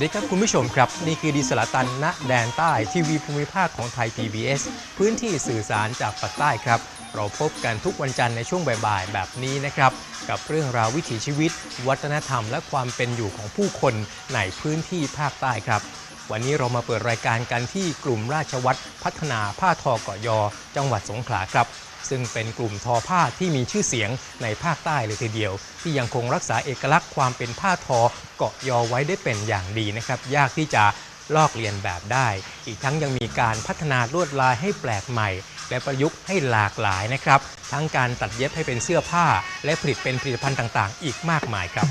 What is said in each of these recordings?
วัสดีครับคุณผู้ชมครับ นี่คือดีสลาตันณแดนใต้ทีวีภูมิภาคของไทย PBS พื้นที่สื่อสารจากปากใต้ครับ เราพบกันทุกวันจันทร์ในช่วงบ่ายๆ แบบนี้นะครับ กับเรื่องราววิถีชีวิต วัฒนธรรม และความเป็นอยู่ของผู้คนในพื้นที่ภาคใต้ครับ วันนี้เรามาเปิดรายการกันที่กลุ่มราชวัตรพัฒนาผ้าทอเกาะยอ จังหวัดสงขลาครับ ซึ่งเป็นกลุ่มทอผ้าที่มีชื่อเสียงในภาคใต้เลยทีเดียว ที่ยังคงรักษาเอกลักษณ์ความเป็นผ้าทอเกาะยอไว้ได้เป็นอย่างดีนะครับ ยากที่จะลอกเลียนแบบได้ อีกทั้งยังมีการพัฒนาลวดลายให้แปลกใหม่ และประยุกต์ให้หลากหลายนะครับ ทั้งการตัดเย็บให้เป็นเสื้อผ้า และผลิตเป็นผลิตภัณฑ์ต่างๆ อีกมากมายครับ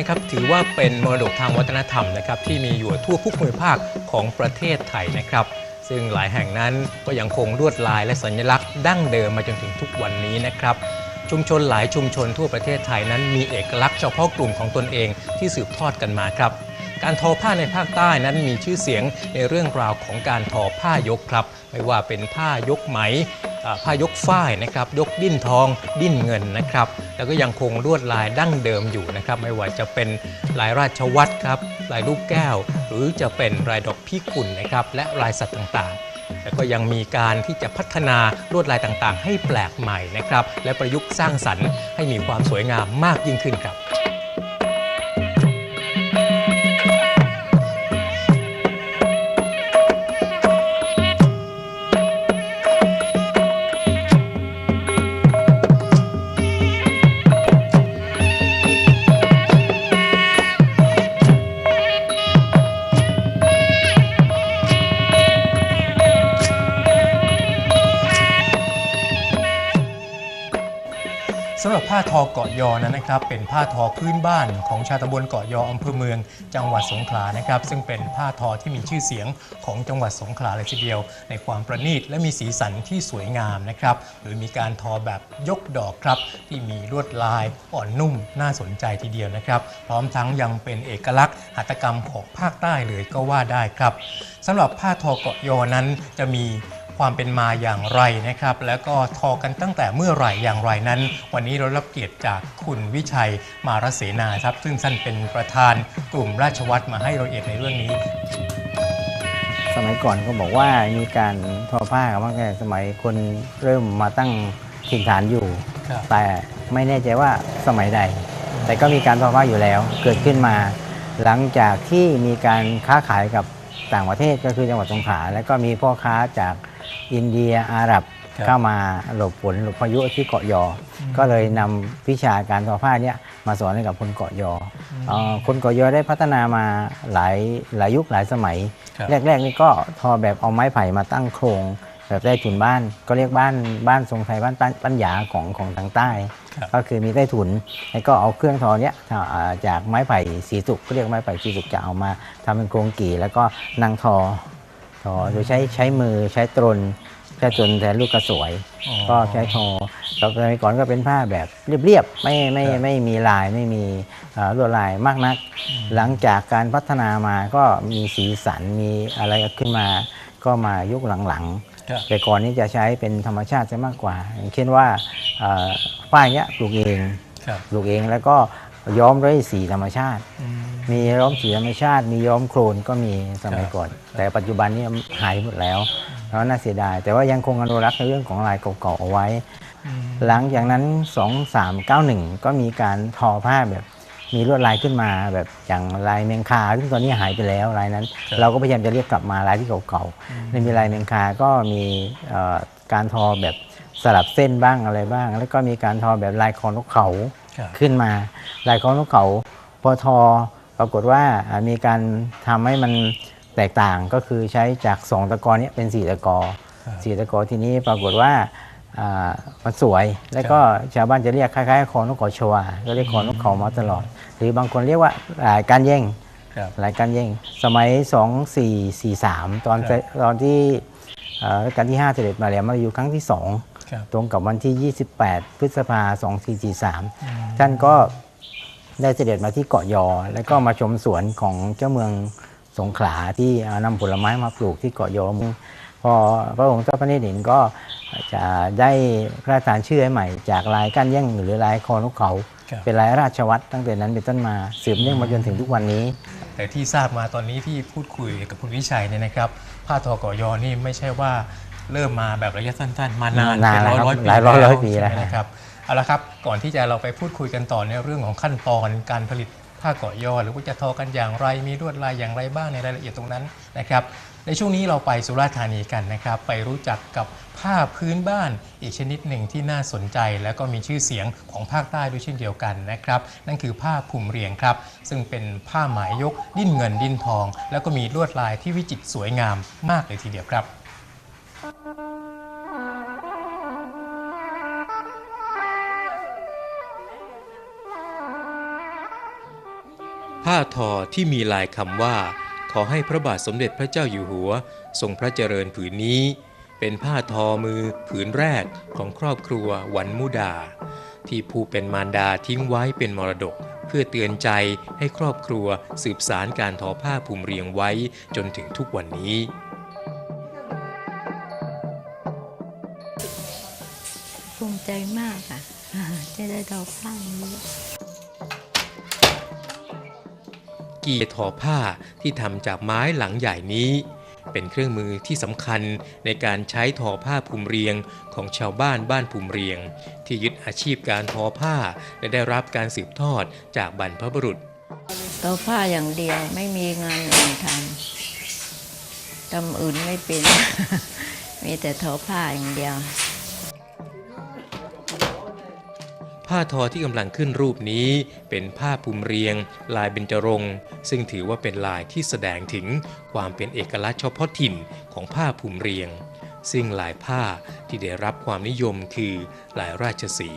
นะครับถือว่าเป็นมรดกทางวัฒนธรรมนะครับที่มีอยู่ทั่วทุกภูมิภาคของประเทศไทยนะครับ ซึ่งหลายแห่งนั้นก็ยังคงลวดลายและสัญลักษณ์ดั้งเดิมมาจนถึงทุกวันนี้นะครับชุมชนหลายชุมชนทั่วประเทศไทยนั้นมีเอกลักษณ์เฉพาะกลุ่มของตนเองที่สืบทอดกันมาครับ การทอผ้าในภาคใต้นั้นมีชื่อเสียงในเรื่องราวของการทอผ้ายกครับ ไม่ว่าเป็นผ้ายกไหม ผ้ายกฝ้ายนะครับยกดิ้นทองดิ้นเงินนะครับ แล้วก็ยังคงลวดลายดั้งเดิมอยู่นะครับ ไม่ว่าจะเป็นลายราชวัตรครับลายลูกแก้ว หรือจะเป็นลายดอกพิกุลนะครับและลายสัตว์ต่างๆแล้วก็ยังมีการที่จะพัฒนาลวดลายต่างๆ ให้แปลกใหม่นะครับ และประยุกต์สร้างสรรค์ให้มีความสวยงามมากยิ่งขึ้นครับ ผ้าทอเกาะยอนั้นนะครับ เป็นผ้าทอพื้นบ้านของชาวตำบลเกาะยออำเภอเมือง จังหวัดสงขลานะครับ ซึ่งเป็นผ้าทอที่มีชื่อเสียงของจังหวัดสงขลาเลยทีเดียว ในความประณีตและมีสีสันที่สวยงามนะครับหรือมีการทอแบบยกดอกครับ ที่มีลวดลายอ่อนนุ่มน่าสนใจทีเดียวนะครับ พร้อมทั้งยังเป็นเอกลักษณ์หัตถกรรมของภาคใต้เลยก็ว่าได้ครับสำหรับผ้าทอเกาะยอนั้นจะมี ความเป็นมาอย่างไรนะครับ แล้วก็ทอกันตั้งแต่เมื่อไหร่อย่างไรนั้น วันนี้เรารับเกียรติจากคุณวิชัยมารเสนาครับ ซึ่งท่านเป็นประธานกลุ่มราชวัตรมาให้รายละเอียดในเรื่องนี้ สมัยก่อนก็บอกว่ามีการทอผ้ากันมาตั้งแต่สมัยคนเริ่มมาตั้งถิ่นฐานอยู่ ครับ แต่ไม่แน่ใจว่าสมัยใด แต่ก็มีการทอผ้าอยู่แล้ว เกิดขึ้นมา หลังจากที่มีการค้าขายกับต่างประเทศก็คือจังหวัดสงขลาแล้วก็มีพ่อค้าจาก อินเดียอาหรับครับเข้ามาหลบฝนหลบพายุที่เกาะยออก็เลยนำวิชาการทอผ้าเนี้ยมาสอนให้กับคนเกาะยออเออคนเกาะยอได้พัฒนามาหลายหลายยุคหลายสมัย ครับ แรกๆนี่ก็ทอแบบเอาไม้ไผ่มาตั้งโครง แบบใต้ถุนบ้านก็เรียกบ้านบ้านทรงไทยบ้านปัญปัญญาของของทางใต้ ครับ ก็คือมีใต้ถุนแล้วก็เอาเครื่องทอเนี้ยถ้าอ่าจากไม้ไผ่สีสุกก็เรียกไม้ไผ่สีสุกจะเอามาทำเป็นโครงกี่ แล้วก็นั่งทอ ทอโดยใช้ใช้มือใช้ตรนใช้ตรนแทนลูกกระสวยอ๋อก็ใช้ทอแต่สมัยก่อนก็เป็นผ้าแบบเรียบๆไม่ไม่ครับไม่มีลายไม่มีเอ่อลวดลายมากนัก หลังจากการพัฒนามาก็มีสีสันมีอะไรขึ้นมา ก็มายุคหลังครับๆแต่ก่อนนี้จะใช้เป็นธรรมชาติจะมากกว่า อย่างเช่นว่าเอ่อฝ้ายเนี้ยปลูกเองครับปลูกเองแล้วก็ย้อมด้วยสีธรรมชาติอื มมีย้อมสีธรรมชาติ มีย้อมโครนก็มีสมัยครับก่อน แต่ปัจจุบันนี้หายหมดแล้วแล้วน่าเสียดาย แต่ว่ายังคงอนุรักษ์ในเรื่องของลายเก่าๆเอาไว้อืมหลังจากนั้น 2391 ก็มีการทอผ้าแบบมีลวดลายขึ้นมาแบบอย่างลายเมงคาซึ่งตอนนี้หายไปแล้วลายนั้นครับเราก็พยายามจะเรียกกลับมาลายที่เก่าๆในมีลายเมงคาก็มีเอ่อการทอแบบสลับเส้นบ้างอะไรบ้าง แล้วก็มีการทอแบบลายคอนกเขาครับขึ้นมา ลายคอนกเขาพอทอ ปรากฏว่าอ่ามีการทำให้มันแตกต่างก็คือใช้จากสองตะกอเนี้เป็นสี่ตะกอครับสี่ตะกอทีนี้ปรากฏว่าอ่ามันสวย แล้วก็ชาวบ้านจะเรียกคล้ายๆคอนกเขาชวาก็เรียกคอนกเขามาตลอด หรือบางคนเรียกว่าอ่าการแย่งครับรายการแย่งสมัย 2443 ตอนครับตอนที่เอ่อรัชกาลที่ 5 เสด็จมาแล้วมาอยู่ครั้งที่ครับ2ตรงกับวันที่ 28 พฤษภา2443 ท่านก็ ได้เสด็จมาที่เกาะยอ แล้วก็มาชมสวนของเจ้าเมืองสงขลาที่เอานำผลไม้มาปลูกที่เกาะยอพอพระองค์เจ้าพระเนตรเห็นก็จะได้พระราชทานชื่อให้ใหม่ จากลายก้านแย่งหรือลายคอนกเขาครับเป็นลายราชวัตรตั้งแต่นั้นเป็นต้นมาสืบเนื่องมาจนถึงทุกวันนี้ แต่ที่ทราบมาตอนนี้ที่พูดคุยกับคุณวิชัยเนี่ยนะครับผ้าทอกอยอนี่ไม่ใช่ว่าเริ่มมาแบบระยะสั้นๆ มานานนานเป็นแล้วร้อยครับร้อยปีหลายร้อยร้อยปีใช่ไหมแล้วนะครับ เอาละครับก่อนที่จะเราไปพูดคุยกันต่อในเรื่องของขั้นตอนการผลิตผ้าเกาะยอหรือว่าจะทอกันอย่างไรมีลวดลายอย่างไรบ้างในรายละเอียดตรงนั้นนะครับ ในช่วงนี้เราไปสุราษฎร์ธานีกันนะครับ ไปรู้จักกับผ้าพื้นบ้านอีกชนิดหนึ่งที่น่าสนใจ และก็มีชื่อเสียงของภาคใต้ด้วยเช่นเดียวกันนะครับ นั่นคือผ้าผุ่มเรียงครับ ซึ่งเป็นผ้าไหมายกดิ้นเงินดิ้นทอง แล้วก็มีลวดลายที่วิจิตรสวยงามมากเลยทีเดียวครับ ผ้าทอที่มีลายคำว่า ขอให้พระบาทสมเด็จพระเจ้าอยู่หัว ทรงพระเจริญผืนนี้ เป็นผ้าทอมือผืนแรกของครอบครัววันมุดา ที่ผู้เป็นมารดาทิ้งไว้เป็นมรดก เพื่อเตือนใจให้ครอบครัวสืบสารการทอผ้าภูมิเรียงไว้จนถึงทุกวันนี้ กีทอผ้าที่ทำจากไม้หลังใหญ่นี้ เป็นเครื่องมือที่สำคัญในการใช้ทอผ้าภูมิเรียงของชาวบ้านบ้านภูมิเรียง ที่ยึดอาชีพการทอผ้าและได้รับการสืบทอดจากบรรพบุรุษทอผ้าอย่างเดียวไม่มีงานอื่นทำทำอื่นไม่เป็น มีแต่ทอผ้าอย่างเดียว ผ้าทอที่กำลังขึ้นรูปนี้เป็นผ้าภูมิเรียง ลายเบญจรงค์ซึ่งถือว่าเป็นลายที่แสดงถึงความเป็นเอกลักษณ์เฉพาะถิ่นของผ้าภูมิเรียง ซึ่งลายผ้าที่ได้รับความนิยมคือลายราชสี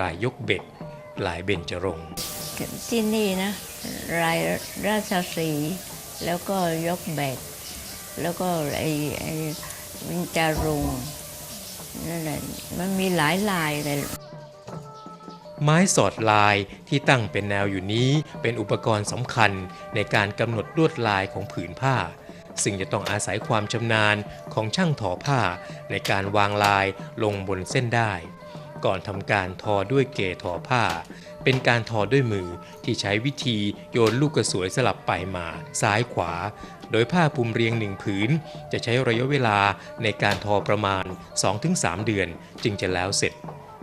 ลายยกเบ็ดลายเบญจรงค์ที่นี่นะรายราชสีแล้วก็ยกแบกแล้วก็ไอ้ไอ้วินจารุงนั่นแหละมันมีหลายลายเลย ไม้สอดลายที่ตั้งเป็นแนวอยู่นี้เป็นอุปกรณ์สำคัญในการกำหนดลวดลายของผืนผ้า ซึ่งจะต้องอาศัยความชำนาญของช่างทอผ้าในการวางลายลงบนเส้นได้ ก่อนทำการทอด้วยเกทอผ้า เป็นการทอด้วยมือที่ใช้วิธีโยนลูกกระสวยสลับไปมาซ้ายขวา โดยผ้าภูมิเรียงหนึ่งผืน จะใช้ระยะเวลาในการทอประมาณ 2-3 เดือนจึงจะแล้วเสร็จ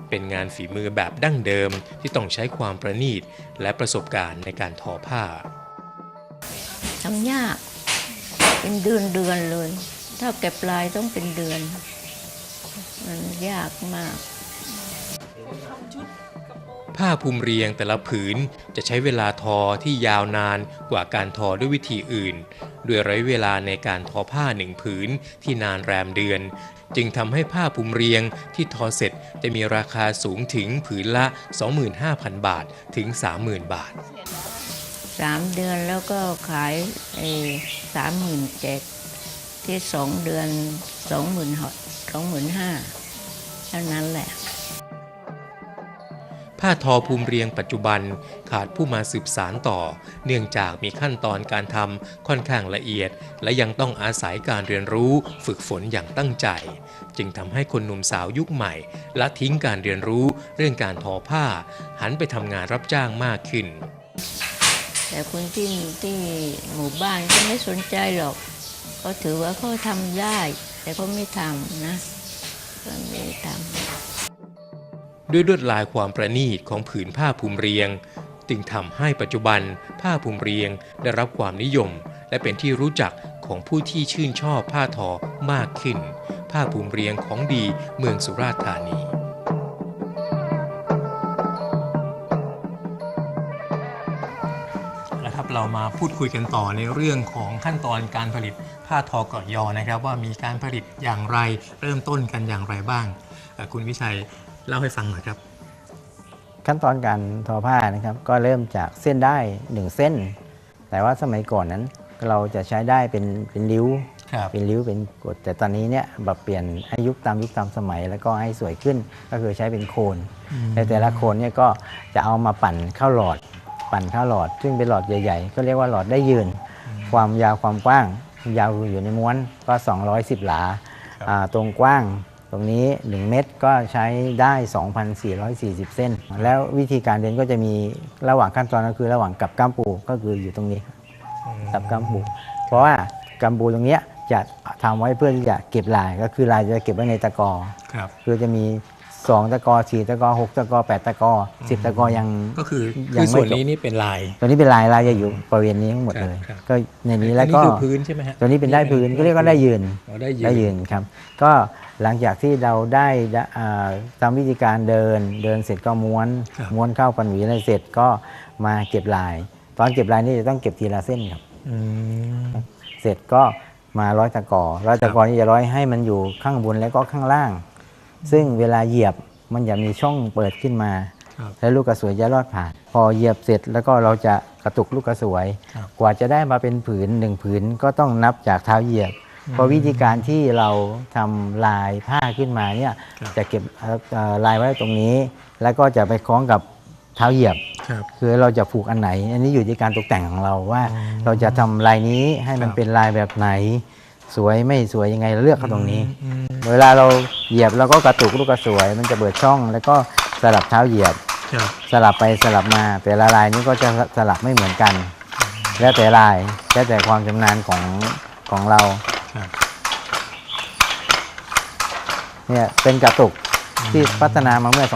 เป็นงานฝีมือแบบดั้งเดิมที่ต้องใช้ความประณีตและประสบการณ์ในการทอผ้าทำยากเป็นเดือนเดือนๆเลย ถ้าเก็บลายต้องเป็นเดือน มันยากมาก ผ้าภูมิเรียงแต่ละผืนจะใช้เวลาทอที่ยาวนานกว่าการทอด้วยวิธีอื่น ด้วยระยะเวลาในการทอผ้าหนึ่งผืนที่นานแรมเดือน จึงทำให้ผ้าปุมเรียงที่ทอเสร็จจะมีราคาสูงถึงผืนละ 25,000 บาทถึง 30,000 บาทสามเดือนแล้วก็ขายไอ้สามหมื่นเจ็ดที่สองเดือน 25,000 25, เท่านั้นแหละ ผ้าทอภูมิเรียงปัจจุบันขาดผู้มาสืบสารต่อ เนื่องจากมีขั้นตอนการทำค่อนข้างละเอียด และยังต้องอาศัยการเรียนรู้ฝึกฝนอย่างตั้งใจ จึงทำให้คนหนุ่มสาวยุคใหม่ละทิ้งการเรียนรู้เรื่องการทอผ้า หันไปทำงานรับจ้างมากขึ้น แต่คนที่ที่หมู่บ้านก็ไม่สนใจหรอกเขาถือว่าเขาทำได้ แต่เขาไม่ทำนะก็ไม่ทำ ด้วยลวดลายความประณีตของผืนผ้าภูมิเรียง จึงทำให้ปัจจุบันผ้าภูมิเรียงได้รับความนิยม และเป็นที่รู้จักของผู้ที่ชื่นชอบผ้าทอมากขึ้น ผ้าภูมิเรียงของดีเมืองสุราษฎร์ธานีนะครับเรามาพูดคุยกันต่อในเรื่องของขั้นตอนการผลิตผ้าทอกาะยอนะครับ ว่ามีการผลิตอย่างไรเริ่มต้นกันอย่างไรบ้าง คุณวิชัย เล่าให้ฟังหน่อยครับ ขั้นตอนการทอผ้านะครับก็เริ่มจากเส้นได้หนึ่งเส้น แต่ว่าสมัยก่อนนั้นเราจะใช้ได้เป็นเป็นริ้วครับเป็นริ้วเป็นกดแต่ตอนนี้เนี่ยแบบเปลี่ยนให้ยุคตามยุคตามสมัย แล้วก็ให้สวยขึ้นก็คือใช้เป็นโคนแต่แต่ละโคนเนี่ยก็จะเอามาปั่นเข้าหลอด ปั่นเข้าหลอด ซึ่งเป็นหลอดใหญ่ๆ ก็เรียกว่าหลอดได้ยืน ความยาวความกว้างยาวอยู่ในม้วนก็ 210 หลาอ่าตรงกว้าง ตรงนี้ 1 เม็ดก็ใช้ได้ 2,440 เส้น แล้ววิธีการเรียนก็จะมีระหว่างขั้นตอนก็คือระหว่างกับก้ามปูก็คืออยู่ตรงนี้กับกัมปู เพราะว่ากัมปูตรงเนี้ยจะทำไว้เพื่อที่จะเก็บลายก็คือลายจะเก็บไว้ในตะกอครับคือจะมี 2 ตะกอ4ตะกอ6ตะกอ8ตะกอ10 ตะกอยังก็คือยัคืงอไม่ส่วนจบนี้นี่เป็นลายตัวนี้เป็นลายลายจะอยู่บริเวณนี้ทั้งหมดครับเลยครับก็ในนี้แล้วก็อัคือพื้นใช่ไหมฮะตัวนี้เป็นได้พื้นก็เรียกว่าได้ยืนอ๋อได้ยืนได้ยืนครับ ก็ หลังจากที่เราได้อ่าตามวิธีการเดินเดินเสร็จก็ม้วนครับม้วนเข้าปันหวีอะไรเสร็จก็มาเก็บลาย ตอนเก็บลายนี่จะต้องเก็บทีละเส้นครับอืมเสร็จก็มาร้อยตะกอร้อยตะกอนี่จะร้อยให้มันอยู่ข้างบนแล้วก็ข้างล่าง ซึ่งเวลาเหยียบมันจะมีช่องเปิดขึ้นมาครับแล้วลูกกระสวยจะรอดผ่าน พอเหยียบเสร็จแล้วก็เราจะกระตุกลูกกระสวยครับกว่าจะได้มาเป็นผืนหนึ่งผืนก็ต้องนับจากเท้าเหยียบ เพราะวิธีการที่เราทำลายผ้าขึ้นมาเนี่ยครับจะเก็บเอ่อเอ่อลายไว้ตรงนี้ แล้วก็จะไปคล้องกับเท้าเหยียบครับคือเราจะผูกอันไหน อันนี้อยู่ที่การตกแต่งของเราว่าอ๋อเราจะทำลายนี้ให้มันครับเป็นลายแบบไหน สวยไม่สวยยังไงเราเลือกเขาตรงนี้อืมเวลาเราเหยียบเราก็กระตุกลูกกระสวย มันจะเปิดช่อง แล้วก็สลับเท้าเหยียบครับสลับไปสลับมา แต่ละลายนี้ก็จะสลับไม่เหมือนกัน แล้วแต่ลายแล้วแต่ความชำนาญของของเราครับ เนี่ยเป็นกระตุกที่อืมพัฒนามาเมื่อ นี่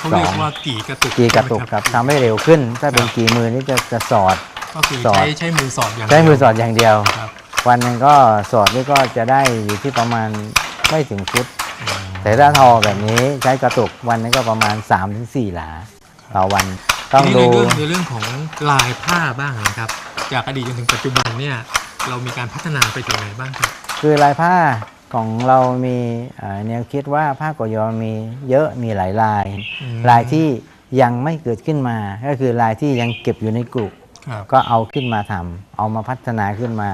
เขาเรียกว่า2482กี่กระตุกกีกระตุกครับทำให้เร็วขึ้น ถ้าเป็นครับกีมือนี่จะจะสอด ก็คือสอด ใช้ใช้มือสอดอย่างใช้มือสเดียวอดอย่างเดียว ครับวันหนึ่งก็สอดนี่ก็จะได้อยู่ที่ประมาณไม่ถึงฟุตแต่ถ้าทอแบบนี้ใช้กระตุกวันนึงก็ประมาณ 3-4 หลา ต่อวันต้องทีนี้ดูในเรื่องในเรื่องของลายผ้าบ้างนะครับ จากอดีตจนถึงปัจจุบันเนี่ย เรามีการพัฒนาไปถึงไหนบ้างครับ คือลายผ้าของเรามีเอ่อแนวคิดว่าผ้ากยอมีเยอะมีหลายลายอืมลายที่ยังไม่เกิดขึ้นมา ก็คือลายที่ยังเก็บอยู่ในกลุ่มครับก็เอาขึ้นมาทำเอามาพัฒนาขึ้นมา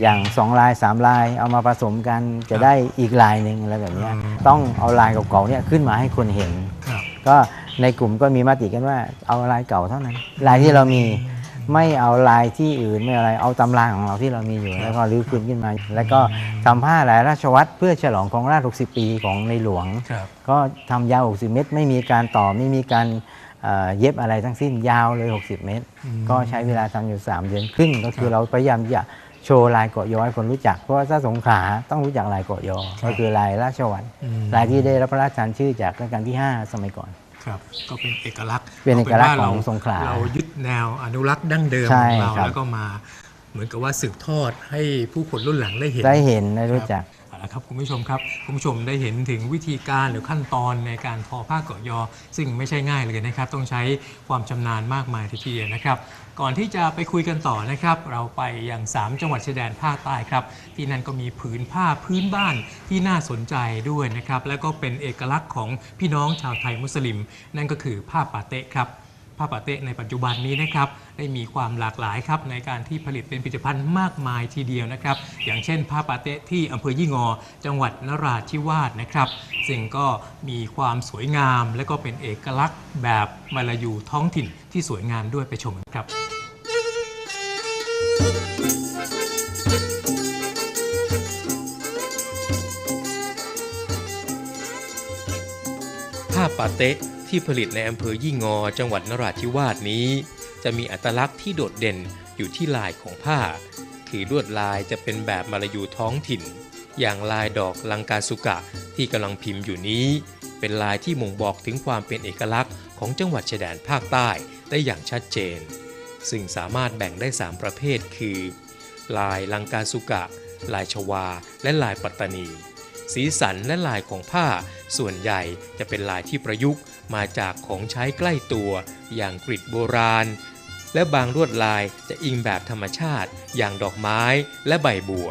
อย่างสองลายสามลาย เอามาผสมกันจะได้อีกลายหนึ่งอะไรแบบเนี้ยอืมต้องเอาลายเก่าๆเนี่ยขึ้นมาให้คนเห็นครับก็ในกลุ่มก็มีมติกันว่าเอาลายเก่าเท่านั้น ลายที่เรามี ไม่เอาลายที่อื่นไม่อะไรเอาตำราของเราที่เรามีอยู่ แล้วก็รื้อคืนขึ้นมา แล้วก็ทำผ้าลายราชวัตรเพื่อฉลองของราช60 ปีของในหลวง ครับ ก็ทำยาว 60 เมตร ไม่มีการต่อไม่มีการเอ่อเย็บอะไรทั้งสิ้นยาวเลย 60 เมตรอืมก็ใช้เวลาทำอยู่ 3 เดือนครึ่งก็คือเราพยายามที่จะโชว์ลายเกาะยอให้คนรู้จัก เพราะว่าถ้าสงขลาต้องรู้จักลายเกาะยอ ก็คือลายราชวัตรอืม ลายที่ได้รับพระราชทานชื่อจากรัชกาลที่ 5 สมัยก่อน ครับก็เป็นเอกลักษณ์เป็นเอกลักษณ์าของสงขลาเรายึดแนวอนุรักษ์ดั้งเดิมใช่ของเราครับแล้วก็มาเหมือนกับว่าสืบทอดให้ผู้คนรุ่นหลังได้เห็นได้เห็นได้รู้จักเอาละครับคุณผู้ชมครับคุณผู้ชมได้เห็นถึงวิธีการหรือขั้นตอนในการทอผ้าเกาะยอ ซึ่งไม่ใช่ง่ายเลยนะครับ ต้องใช้ความชำนาญมากมายทีเดียวนะครับ ก่อนที่จะไปคุยกันต่อนะครับ เราไปยัง 3 จังหวัดชายแดนภาคใต้ครับ ที่นั่นก็มีผืนผ้าพื้นบ้านที่น่าสนใจด้วยนะครับ แล้วก็เป็นเอกลักษณ์ของพี่น้องชาวไทยมุสลิม นั่นก็คือผ้าปาเตะครับ ผ้าปาเตะในปัจจุบันนี้นะครับได้มีความหลากหลายครับในการที่ผลิตเป็นผลิตภัณฑ์มากมายทีเดียวนะครับ อย่างเช่นผ้าปาเตะที่อำเภอยี่งอ จังหวัดนราธิวาสนะครับ ซึ่งก็มีความสวยงาม และก็เป็นเอกลักษณ์แบบมาลายูท้องถิ่นที่สวยงามด้วยไปชมกันครับผ้าปาเต๊ะ ที่ผลิตในอำเภอยี่งอจังหวัดนราธิวาสนี้ จะมีอัตลักษณ์ที่โดดเด่นอยู่ที่ลายของผ้า คือลวดลายจะเป็นแบบมาลายูท้องถิ่น อย่างลายดอกลังกาสุกะที่กำลังพิมพ์อยู่นี้ เป็นลายที่บ่งบอกถึงความเป็นเอกลักษณ์ของจังหวัดชายแดนภาคใต้ได้อย่างชัดเจน ซึ่งสามารถแบ่งได้ 3 ประเภทคือ ลายลังกาสุกะ ลายชวา และลายปัตตานี สีสันและลายของผ้า ส่วนใหญ่จะเป็นลายที่ประยุกต์มาจากของใช้ใกล้ตัว อย่างกริดโบราณ และบางลวดลายจะอิงแบบธรรมชาติ อย่างดอกไม้และใบบัว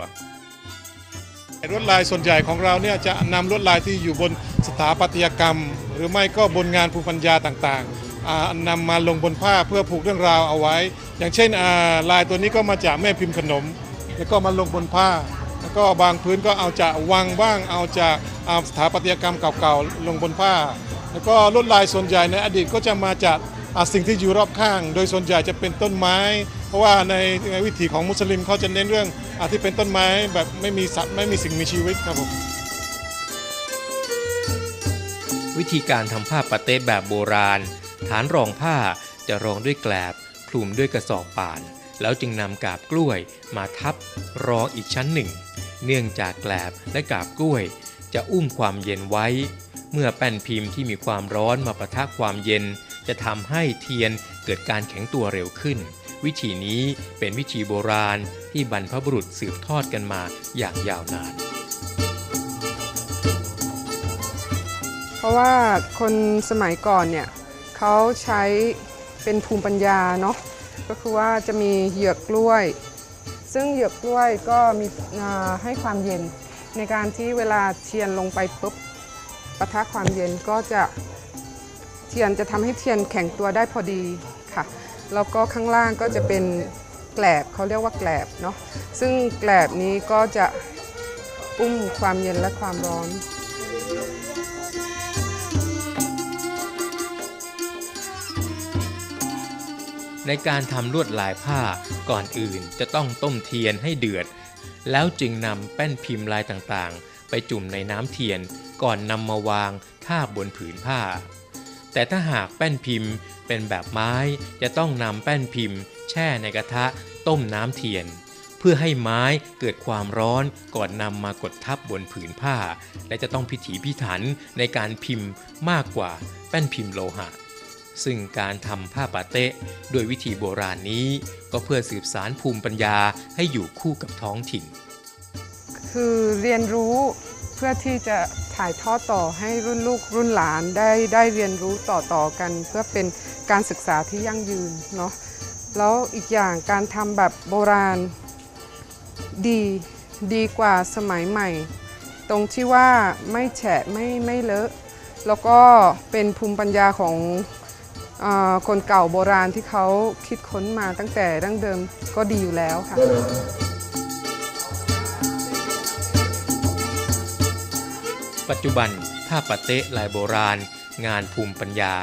ลวดลายส่วนใหญ่ของเราเนี่ยจะนำลวดลายที่อยู่บนสถาปัตยกรรม หรือไม่ก็บนงานภูมิปัญญาต่างๆอ่านำมาลงบนผ้าเพื่อผูกเรื่องราวเอาไว้ อย่างเช่นลายตัวนี้ก็มาจากแม่พิมพ์ขนม แล้วก็มาลงบนผ้า ก็บางพื้นก็เอาจากวังบ้าง เอาจากสถาปัตยกรรมเก่าๆลงบนผ้า แล้วก็ลวดลายส่วนใหญ่ในอดีตก็จะมาจากสิ่งที่อยู่รอบข้าง โดยส่วนใหญ่จะเป็นต้นไม้ เพราะว่าในในวิถีของมุสลิมเขาจะเน้นเรื่องอที่เป็นต้นไม้แบบไม่มีสัตว์ไม่มีสิ่งมีชีวิตครับผมวิธีการทำผ้าปาเต้แบบโบราณ ฐานรองผ้าจะรองด้วยแกลบคลุมด้วยกระสอบป่าน แล้วจึงนำกาบกล้วยมาทับรองอีกชั้นหนึ่ง เนื่องจากแกลบและกาบกล้วย จะอุ้มความเย็นไว้ เมื่อแป้นพิมพ์ที่มีความร้อนมาประทะความเย็น จะทำให้เทียนเกิดการแข็งตัวเร็วขึ้น วิธีนี้เป็นวิธีโบราณที่บรรพบุรุษสืบทอดกันมาอย่างยาวนาน เพราะว่าคนสมัยก่อนเนี่ยเขาใช้เป็นภูมิปัญญาเนาะ ก็คือว่าจะมีเหยือกกล้วย ซึ่งเหยือกกล้วยก็มีให้ความเย็น ในการที่เวลาเทียนลงไปปุ๊บปะทะความเย็นก็จะเทียนจะทำให้เทียนแข็งตัวได้พอดีค่ะแล้วก็ข้างล่างก็จะเป็นแกลบเขาเรียกว่าแกลบเนาะซึ่งแกลบนี้ก็จะอุ้มความเย็นและความร้อน ในการทำลวดลายผ้าก่อนอื่นจะต้องต้มเทียนให้เดือด แล้วจึงนำแป้นพิมพ์ลายต่างๆ ไปจุ่มในน้ำเทียนก่อนนำมาวางทาบบนผืนผ้า แต่ถ้าหากแป้นพิมพ์เป็นแบบไม้จะต้องนำแป้นพิมพ์ แช่ในกระทะต้มน้ำเทียน เพื่อให้ไม้เกิดความร้อนก่อนนำมากดทับบนผืนผ้า และจะต้องพิถีพิถันในการพิมพ์มากกว่าแป้นพิมพ์โลหะ ซึ่งการทำผ้าปาเต้โดยวิธีโบราณนี้ ก็เพื่อสืบสารภูมิปัญญาให้อยู่คู่กับท้องถิ่น คือเรียนรู้เพื่อที่จะถ่ายทอดต่อให้รุ่นลูกรุ่นหลานได้ได้เรียนรู้ต่อต่อกัน เพื่อเป็นการศึกษาที่ยั่งยืนเนาะแล้วอีกอย่างการทำแบบโบราณดีดีกว่าสมัยใหม่ ตรงที่ว่าไม่แฉะไม่ไม่เลอะ แล้วก็เป็นภูมิปัญญาของ คนเก่าโบราณที่เขาคิดค้นมาตั้งแต่ดั้งเดิมก็ดีอยู่แล้วค่ะปัจจุบันผ้าปาเต้ลายโบราณ งานภูมิปัญญา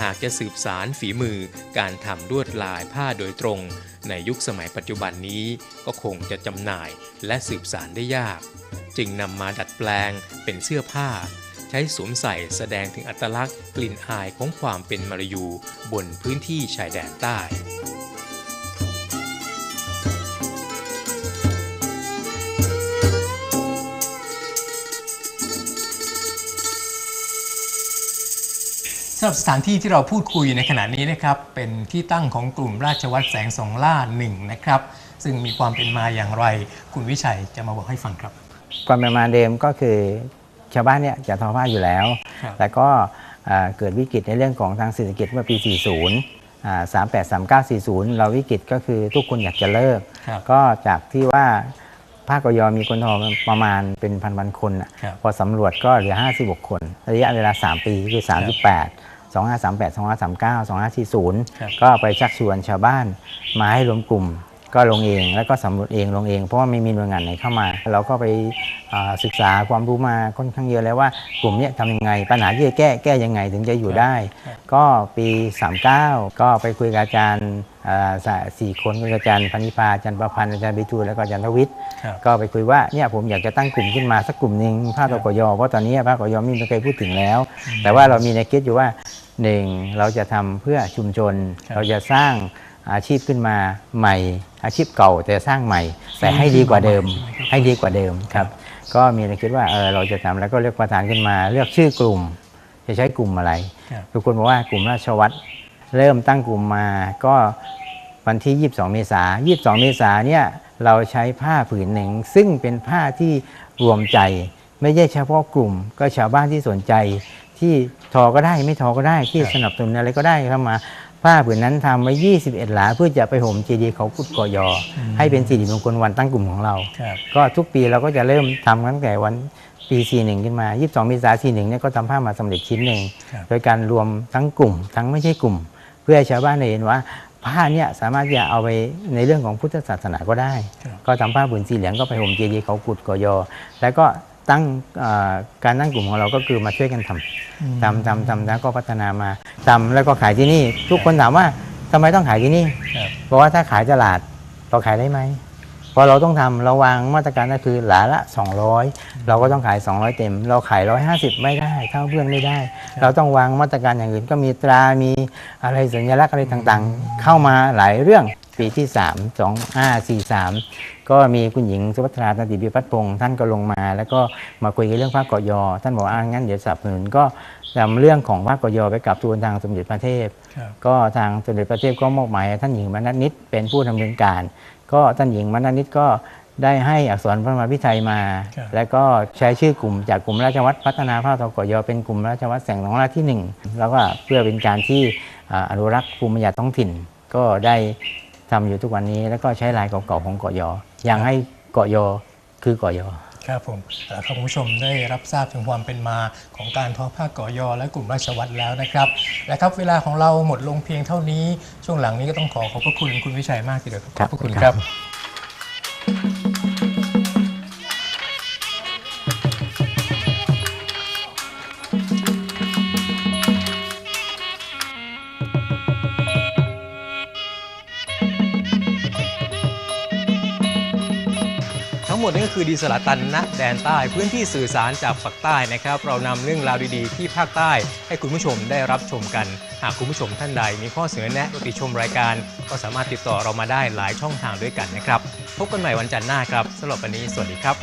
หากจะสืบสารฝีมือการทำลวดลายผ้าโดยตรง ในยุคสมัยปัจจุบันนี้ก็คงจะจำหน่ายและสืบสารได้ยาก จึงนำมาดัดแปลงเป็นเสื้อผ้า ใช้สวมใส่แสดงถึงอัตลักษณ์กลิ่นอายของความเป็นมารยูบนพื้นที่ชายแดนใต้สำหรับสถานที่ที่เราพูดคุยในขณะนี้นะครับเป็นที่ตั้งของกลุ่มราชวัตรแสงสองล่าหนึ่งนะครับซึ่งมีความเป็นมาอย่างไร คุณวิชัยจะมาบอกให้ฟังครับ ความเป็นมาเดิมก็คือ ชาวบ้านเนี่ยจะทอผ้าอยู่แล้วครับแล้วก็อ่าเกิดวิกฤตในเรื่องของทางเศรษฐกิจเมื่อปี 40อ่า38 39 40 เราวิกฤตก็คือทุกคนอยากจะเลิกครับก็จากที่ว่าภาคกยมีคนทอประมาณเป็นพันๆคนน่ะครับพอสำรวจก็เหลือ 56 คน ระยะเวลา 3 ปีคือ 38 2538 2539 2540ครับก็ไปชักชวนชาวบ้านมาให้รวมกลุ่ม ก็ลงเองแล้วก็สำรวจเองลงเอง เพราะว่าไม่มีหน่วยงานไหนเข้ามา เราก็ไปอ่าศึกษาความรู้มาค่อนข้างเยอะแล้วว่ากลุ่มเนี้ยทำยังไง ปัญหาที่จะแก้แก้ยังไงถึงจะอยู่ได้ ก็ปี 39 ก็ไปคุยกับอาจารย์อ่าสะสี่คนคืออาจารย์พนิพาอาจารย์ประพันธ์อาจารย์บิทูลแล้วก็อาจารย์ทวิทย์ครับก็ไปคุยว่าเนี่ยผมอยากจะตั้งกลุ่มขึ้นมาสักกลุ่มหนึ่งภาคตกยเพราะตอนนี้ภาคตกยไม่มีใครพูดถึงแล้ว แต่ว่าเรามีในคิดอยู่ว่าหนึ่งเราจะทำเพื่อชุมชนครับเราจะสร้างอาชีพขึ้นมาใหม่ อาชีพเก่าแต่สร้างใหม่ แต่ให้ดีกว่าเดิม ให้ดีกว่าเดิมครับ ก็มีในคิดว่าเออเราจะทำแล้วก็เลือกประธานขึ้นมา เลือกชื่อกลุ่ม จะใช้กลุ่มอะไรครับทุกคนบอกว่ากลุ่มราชวัตรเริ่มตั้งกลุ่มมาก็วันที่ 22 เมษายน22 เมษายนเนี่ยเราใช้ผ้าผืนหนึ่ง ซึ่งเป็นผ้าที่รวมใจ ไม่ใช่เฉพาะกลุ่ม ก็ชาวบ้านที่สนใจที่ทอก็ได้ไม่ทอก็ได้ที่ครับสนับสนุนอะไรก็ได้เข้ามา ผ้าผืนนั้นทำไว้ 21 หลาเพื่อจะไปห่มเจดีย์เขากุดกอยอ ให้เป็นสิริมงคลวันตั้งกลุ่มของเราครับก็ทุกปีเราก็จะเริ่มทำตั้งแต่วันปี 41 ขึ้นมา 22 เมษายน 41 เนี่ยก็ทำผ้ามาสำเร็จชิ้นหนึ่งครับโดยการรวมทั้งกลุ่ม ทั้งไม่ใช่กลุ่ม เพื่อให้ชาวบ้านได้เห็นว่าผ้าเนี่ยสามารถจะเอาไปในเรื่องของพุทธศาสนาก็ได้ครับก็ทำผ้าผืนสีเหลืองก็ไปห่มเจดีย์เขากุดกอยอ แล้วก็ ตั้งเอ่อการตั้งกลุ่มของเราก็คือมาช่วยกันทำทำทำทำแล้วก็พัฒนามาทำแล้วก็ขายที่นี่ ทุกคนถามว่าทำไมต้องขายที่นี่ครับเพราะว่าถ้าขายตลาดเราขายได้ไหมเพราะเราต้องทำเราวางมาตรการก็คือหลาละ 200 เราก็ต้องขาย 200 เต็ม เราขาย 150 ไม่ได้เท่าเพื่อนไม่ได้ เราต้องวางมาตรการอย่างอื่นก็มีตรามีอะไรสัญลักษณ์อะไรต่างๆ เข้ามาหลายเรื่องปีที่ 3 2 5 4 3 ก็มีคุณหญิงสุภัทราตันติบิพัฒน์พงศ์ท่านก็ลงมา แล้วก็มาคุยกันเรื่องภาคกยอ ท่านบอกว่าอะงั้นเดี๋ยวสนับสนุนก็นำเรื่องของภาคกยอไปกับทูลทางสมเด็จพระเทพครับก็ทางสมเด็จพระเทพก็มอบหมายให้ท่านหญิงมนัสนิตเป็นผู้ดำเนินการ ก็ท่านหญิงมนัสนิตก็ได้ให้อักษรพระมหาพิไทยมาครับแล้วก็ใช้ชื่อกลุ่มจากกลุ่มราชวัตรพัฒนาภาคตกยเป็นกลุ่มราชวัตรแสงทองราชที่หนึ่งแล้วก็เพื่อเป็นการที่อ่าอนุรักษ์ภูมิปัญญาท้องถิ่น ก็ได้ทำอยู่ทุกวันนี้ แล้วก็ใช้ลายเก่าๆของเกาะยอ ยังให้เกาะยอคือเกาะยอครับผมเอ่อครับคุณผู้ชมได้รับทราบถึงความเป็นมาของการทอผ้าก่อยอ และกลุ่มราชวัตรแล้วนะครับและครับเวลาของเราหมดลงเพียงเท่านี้ช่วงหลังนี้ก็ต้องขอขอบพระคุณคุณวิชัยมากทีเดียวครับขอบพระคุณครับ ดีสละตันณแดนใต้พื้นที่สื่อสารจากฝักใต้นะครับ เรานำเรื่องราวดีๆ ที่ภาคใต้ ให้คุณผู้ชมได้รับชมกัน หากคุณผู้ชมท่านใด มีข้อเสนอแนะติชมรายการ ก็สามารถติดต่อเรามาได้หลายช่องทางด้วยกันนะครับ พบกันใหม่วันจันทร์หน้าครับสำหรับวันนี้สวัสดีครับ